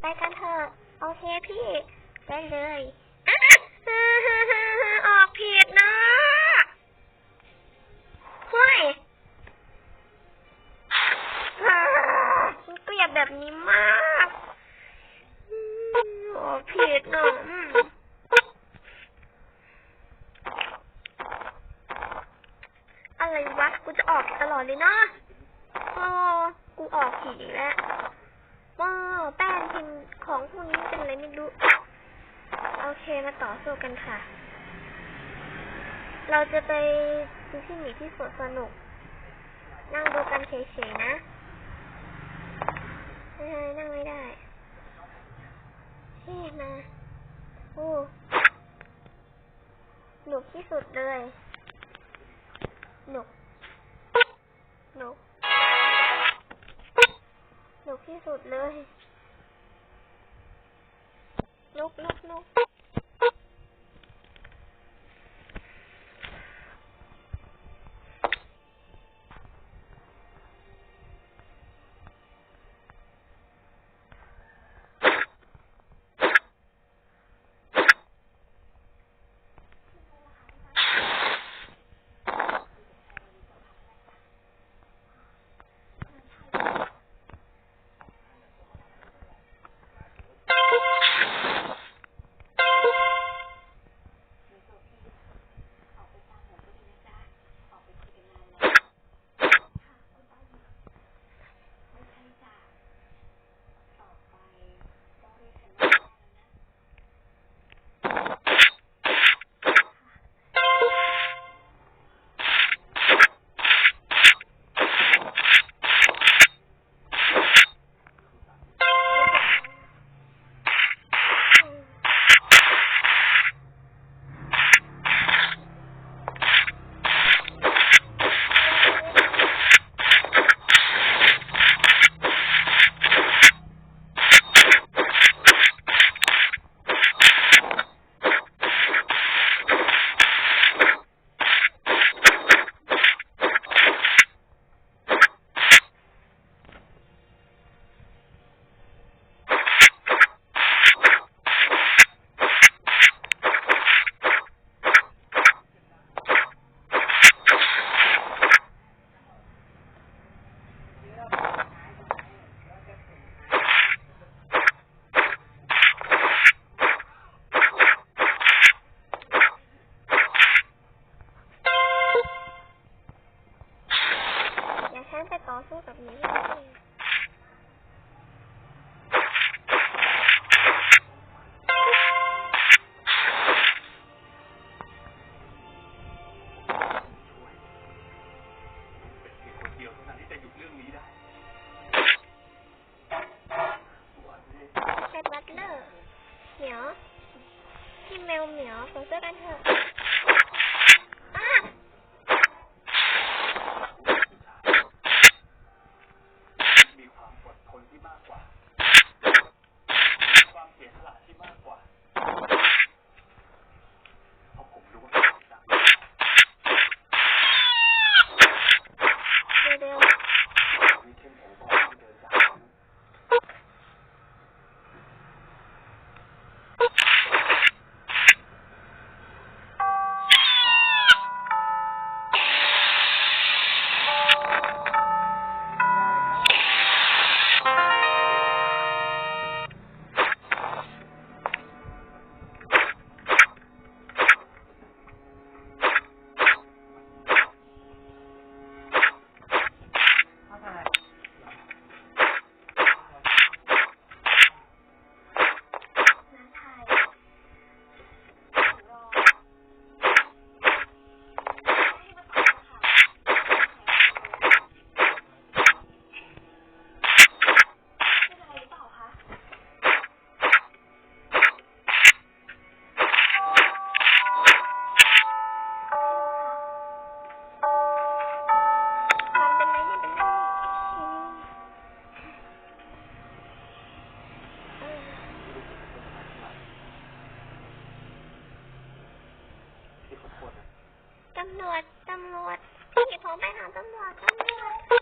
ไปกันเถอะ โอเคพี่ ได้เลยอะออกผิดนะห้วยอ่าฉันเกลียดแบบนี้มากอืมออกผิดนะอืมอะไรวะ กูจะออกตลอดเลยเนาะโอ้กูออกผิดอีกแล้วว้าว แป้งพิมของพวกนี้เป็นอะไรไม่รู้ โอเคมาต่อสู้กันค่ะ เราจะไปดูที่หมีที่สวนสนุก นั่งดูกันเฉยๆนะเฮ้ยนั่งไม่ได้เฮ้มาโอ้หนุกที่สุดเลยหนุกหนุกหนุกที่สุดเลย นุกนุ แมวเหำรวจพี่โทรไปหาตำรวจตำรวจ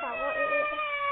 Sabar, A 的